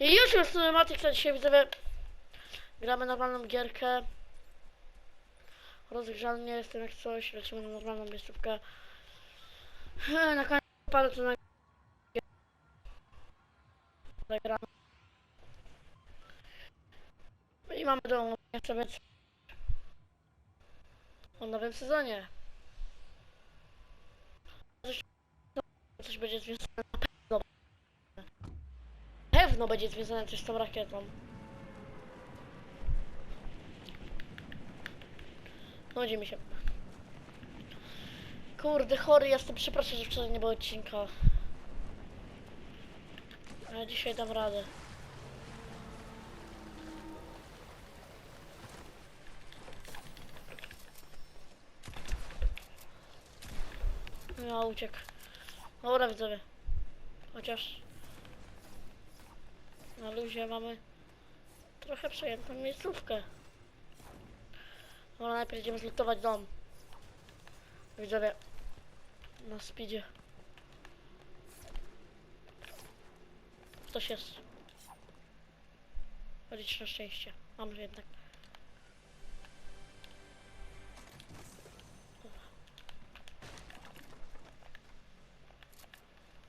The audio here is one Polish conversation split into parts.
Już już to dzisiaj widzowie gramy normalną gierkę. Rozgrzany nie jestem jak coś, lecimy na normalną miejscówkę. Na koniec palę to na zagramy. I mamy do jeszcze więc o nowym sezonie. Coś, coś będzie związane pewno. Będzie związane coś z tą rakietą. Nudzi mi się. Kurde, chory jestem, przepraszam, że wczoraj nie było odcinka. Ale dzisiaj dam radę. No, uciekł. Dobra, widzowie. Chociaż... Na luzie mamy trochę przejętą miejscówkę. Dobra, najpierw idziemy zlutować dom. Widzowie. Na speedzie. Ktoś jest. Na szczęście. Mam jednak.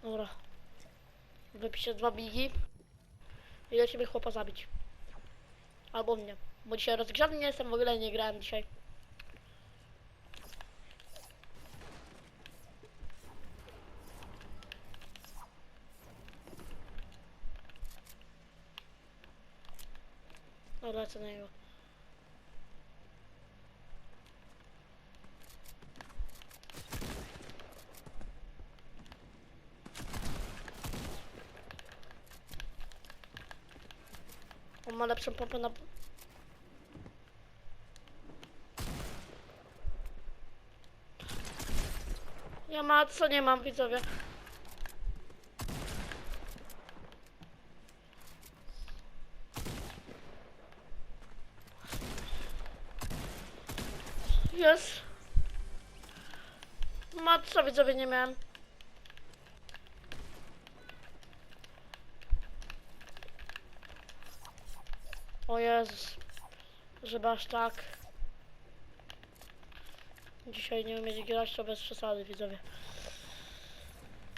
Dobra. Wypiszę dwa bigi. I lecimy chłopa zabić. Albo mnie. Bo dzisiaj rozgrzany nie jestem, w ogóle nie grałem dzisiaj. No lecę na niego. Ma lepszą pompę na... Ja ma co nie mam widzowie. Jest. Ma co widzowie nie miałem. O Jezus. Żeby aż tak. Dzisiaj nie umieć grać to bez przesady widzowie.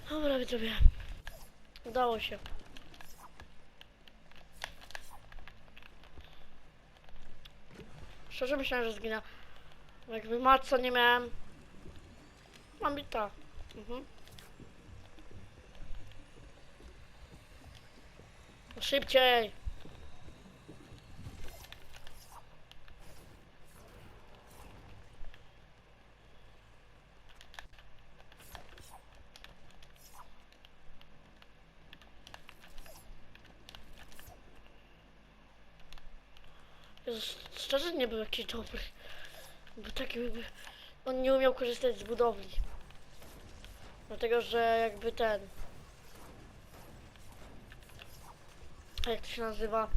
Dobra widzowie. Udało się. Szczerze myślałem, że zginę. Jakby matca nie miałem. Mam i ta. Mhm. No Szybciej! Jezus, szczerze nie był jakiś dobry. Bo taki jakby... On nie umiał korzystać z budowli. Dlatego, że jakby ten... Jak to się nazywa?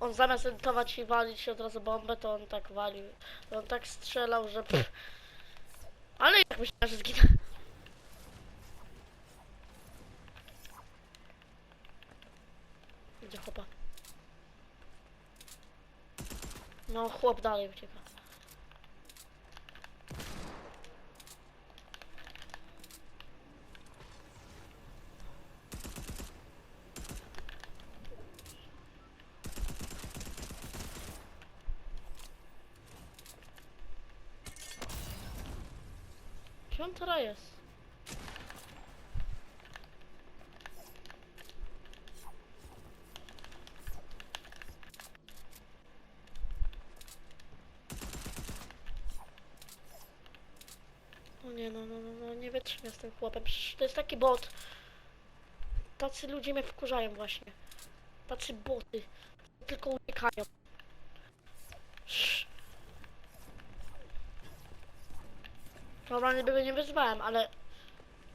On zamiast edytować i walić od razu bombę, to on tak walił. On tak strzelał, że... Pff. Ale jak myślałem, że zginę. Gdzie chłopak? No, chłop dalej ucieka. Gdzie on teraz nie, no, no, no, no nie wytrzymam z tym chłopem. Przecież to jest taki bot. Tacy ludzie mnie wkurzają właśnie. Tacy boty. Tylko uciekają. Sz. Normalnie by go nie wyzwałem, ale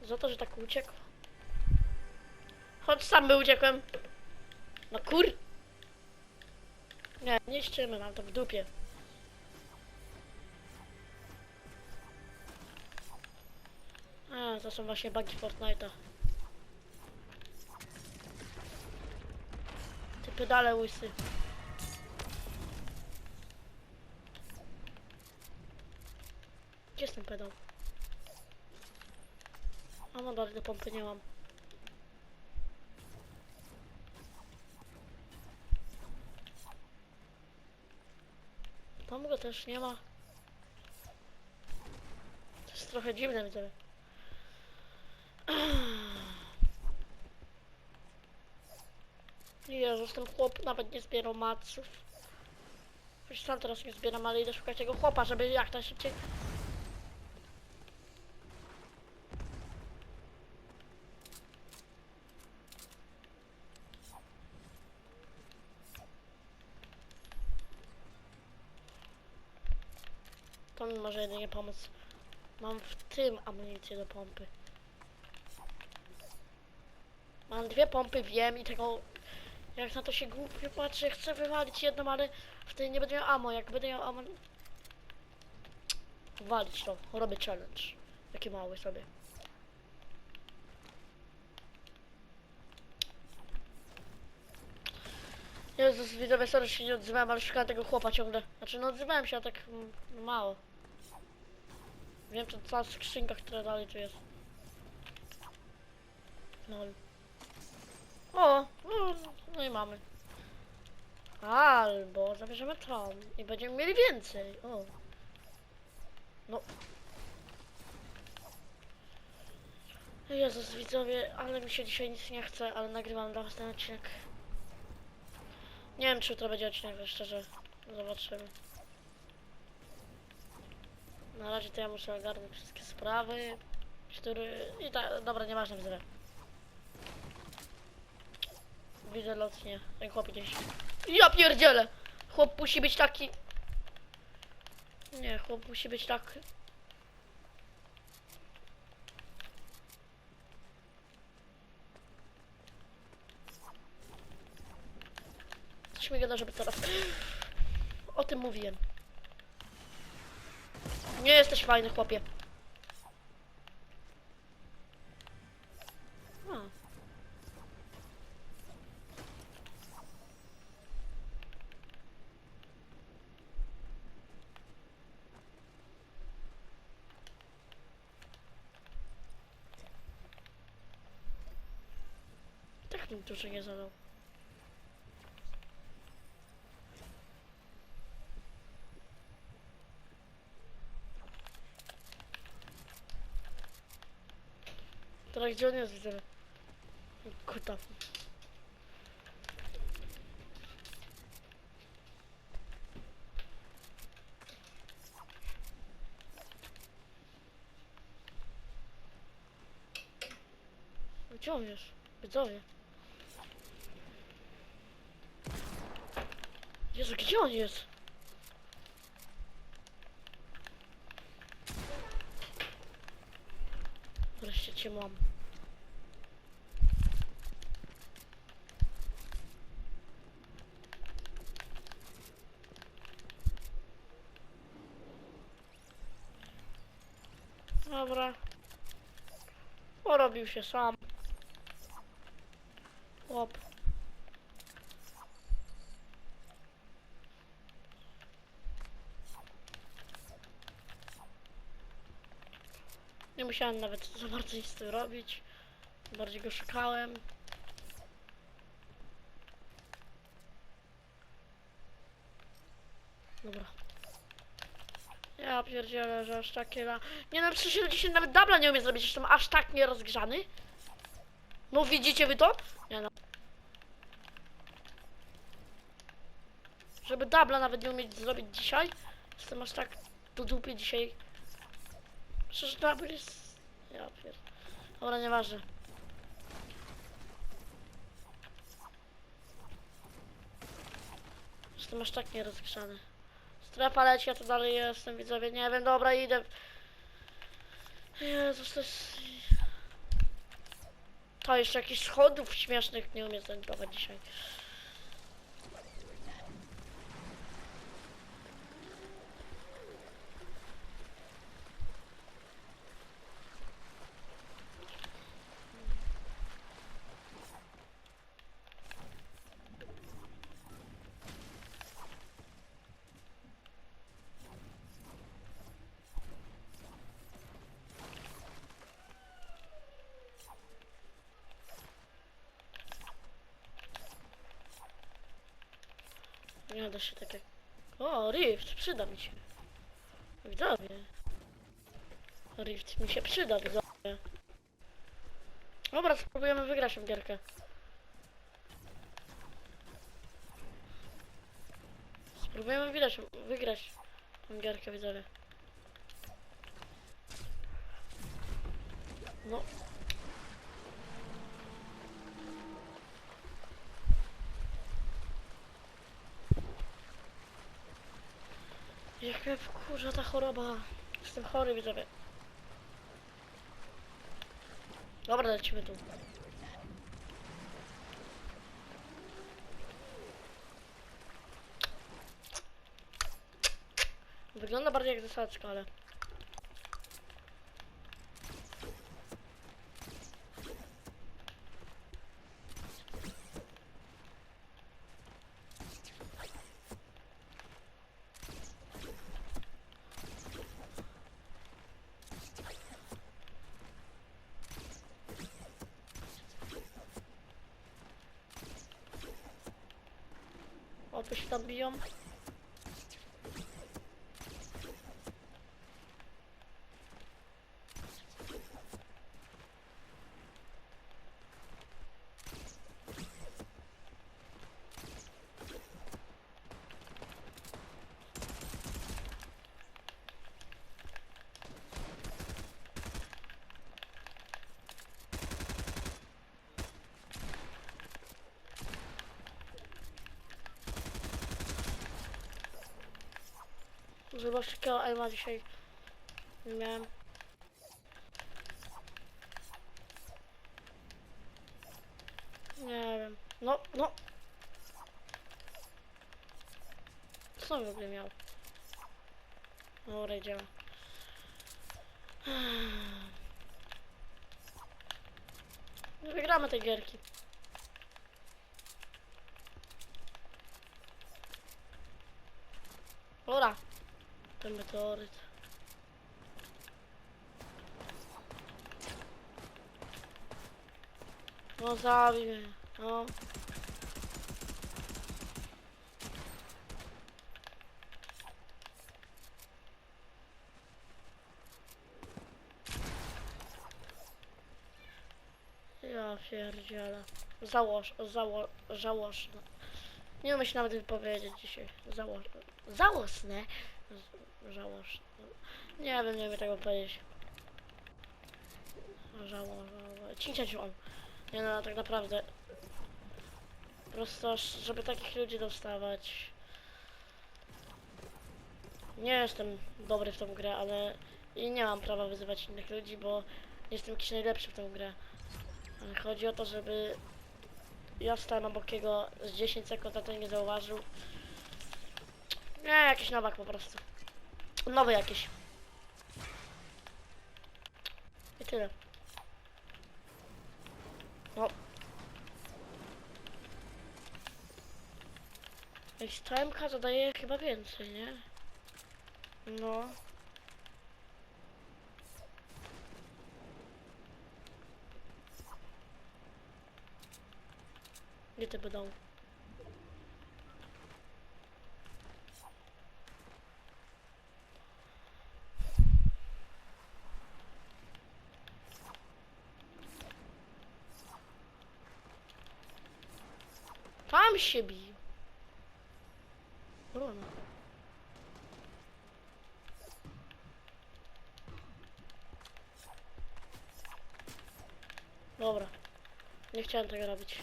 za to, że tak uciekł. Choć sam by uciekłem. No kur... Nie, nie ściemy, mam to w dupie. To są właśnie bugi Fortnite'a. pedale łysy. Gdzie jest ten pedał? A no dalej do pompy nie mam. Tam go też nie ma. To jest trochę dziwne widzę. Jezus, ten chłop nawet nie zbierał maców. Już sam teraz nie zbieram, ale idę szukać tego chłopa, żeby jak najszybciej... To mi może jedynie pomóc. Mam w tym amunicję do pompy. Mam dwie pompy, wiem i tego... Jak na to się głupio patrzy, chcę wywalić jedną, ale wtedy nie będę miał ammo. Jak będę miał ammo... Walić to, robię challenge. Taki mały sobie. Jezus, widzowie, sorry, się nie odzywałem, ale szukałem tego chłopa ciągle. Znaczy, no odzywałem się, a tak mm, mało. Wiem, to cała skrzynka, która dalej tu jest. Lol. O, no, no i mamy. Albo zabierzemy tam i będziemy mieli więcej. O. No. Jezus, widzowie, ale mi się dzisiaj nic nie chce, ale nagrywam dla was ten odcinek. Nie wiem, czy to będzie odcinek, szczerze. Zobaczymy. Na razie to ja muszę ogarnąć wszystkie sprawy, które... I tak, dobra, nieważne, widzowie. Widzę lotnie. Ten chłop gdzieś. Ja pierdzielę! Chłop musi być taki... Nie, chłop musi być tak... Coś mi gada, żeby teraz... O tym mówiłem. Nie jesteś fajny, chłopie. A. Tak mi dużo nie zadał. Teraz gdzie on jest, widzę? Kuta. Gdzie on jest? Widzowie. Jezu, gdzie on jest? Wreszcie cię mam. Dobra. Porobił się sam. Łop. Nie musiałem nawet za bardzo nic z tym robić. Bardziej go szukałem. Dobra. Ja pierdzielę, że aż takie la... Nie no, przecież ja dzisiaj nawet dubla nie umie zrobić, jestem aż tak nierozgrzany. No widzicie wy to? Nie no. Żeby dubla nawet nie umieć zrobić dzisiaj, jestem aż tak do dupy dzisiaj. Przecież double jest... Ja pier... Dobra, nieważne. Jestem aż tak nierozgrzany. Strefa leci, ja to dalej jestem, widzowie, nie wiem, dobra, idę. Jezus, to jest... To jeszcze jakichś schodów śmiesznych nie umie zdecydować dzisiaj. Nie da się tak jak... O, Rift, przyda mi się. Widzowie. Rift mi się przyda, widzowie. Dobra, spróbujemy wygrać tę gierkę. Spróbujemy wygrać, wygrać tę gierkę, widzowie. No. Jak mnie wkurza ta choroba. Jestem chory, widzowie. Dobra, lecimy tu. Wygląda bardziej jak zasadzka, ale... Się tam biją. Zobacz jakiego aima dzisiaj nie miałem. Nie wiem. No, no. Co w ogóle miał? Dobra, idziemy. Wygramy te gierki. Dobra. Ten meteoryt. No zabij mnie. No. Ja pierdzielę. Założ, zało, żałosne. Nie się nawet wypowiedzieć dzisiaj. Założ, żałosne. Żałosne. Nie wiem, nie wiem tego powiedzieć. Żało, żało. Cinciać on. Nie no, tak naprawdę. Prosto, żeby takich ludzi dostawać. Nie jestem dobry w tą grę, ale i nie mam prawa wyzywać innych ludzi, bo jestem jakiś najlepszy w tą grę. Ale chodzi o to, żeby ja stałem obok jego z 10 sekund, a ten nie zauważył. Nie, jakiś nowak po prostu. Nowy jakiś. I tyle. No. Jakiś TMK zadaje chyba więcej, nie? No. Gdzie te będą? Tam się bił. Bruno. Dobra. Nie chciałem tego robić.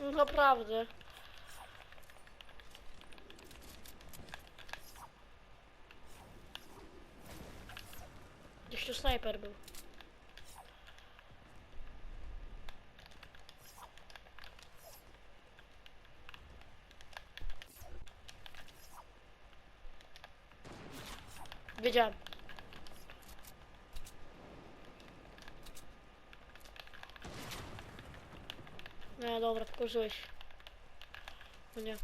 No Naprawdę. Gdzieś tu snajper był. Wiedziałem. Nie, dobra, wkurzyłeś. No nie.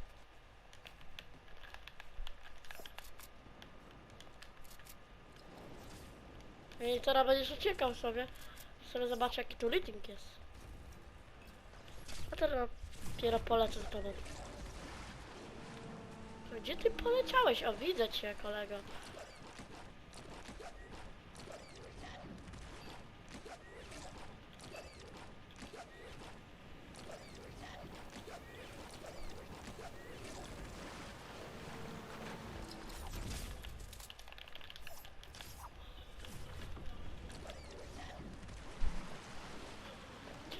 I teraz będziesz uciekał sobie. Sobie zobaczę jaki tu looting jest. A teraz dopiero polecę z tobą. Gdzie ty poleciałeś? O, widzę cię, kolego.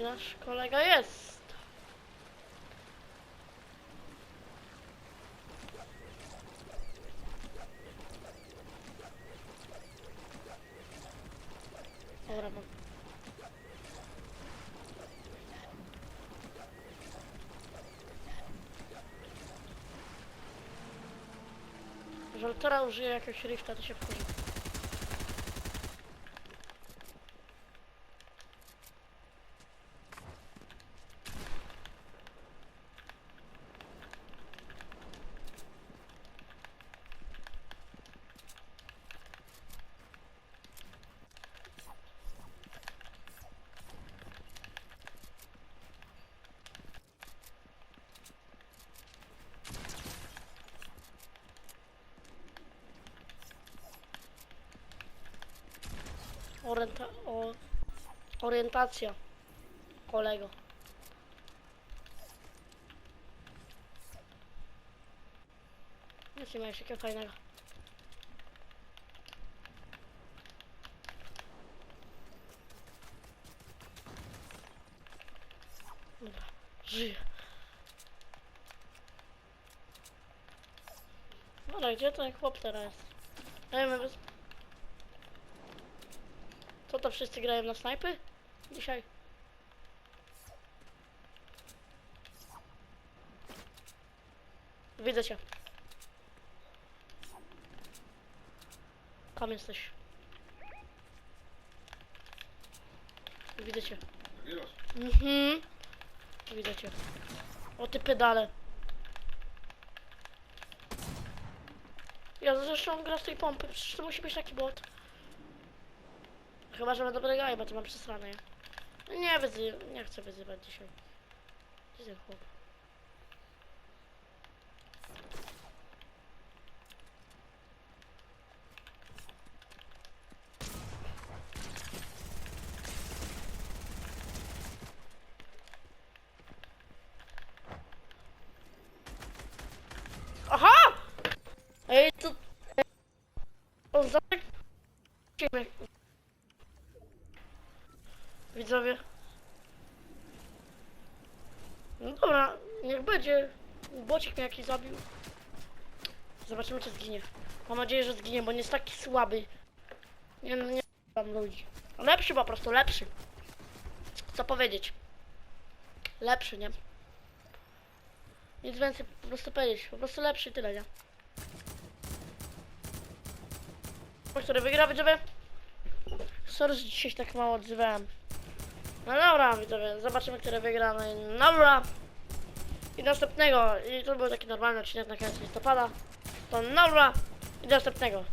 Nasz kolega jest? Dobra, mam. Jeżeli użyję jakiegoś rifta, to się wkurzy. Orienta o, orientacja kolego. Nic nie miałeś takiego fajnego. Dobra, żyję. Dobra, gdzie ten chłop teraz? Ja bez... Co to wszyscy grają na snajpy? Dzisiaj. Widzę cię. Tam jesteś. Widzę cię. Mhm. Widzę cię. O ty pedale. Ja zresztą gra z tej pompy, przecież to musi być taki bot. Chyba, że ma dobre gaj, bo to mam przesrane. Nie wyzy... nie chcę wyzywać dzisiaj. Gdzie ten chłop? Aha! Ej, to... On zamek... Widzowie. No dobra, niech będzie. Bocik mnie jakiś zabił. Zobaczymy czy zginie. Mam nadzieję, że zginie, bo nie jest taki słaby. Nie, nie mam ludzi. Lepszy po prostu, lepszy. Co powiedzieć? Lepszy, nie? Nic więcej po prostu powiedzieć. Po prostu lepszy tyle, nie? Który wygra, widzowie? Sorry, że dzisiaj tak mało odzywałem. No dobra, widzowie, zobaczymy, który wygra. No i dobra. I następnego. I to był taki normalny odcinek na koniec listopada. To dobra. I następnego.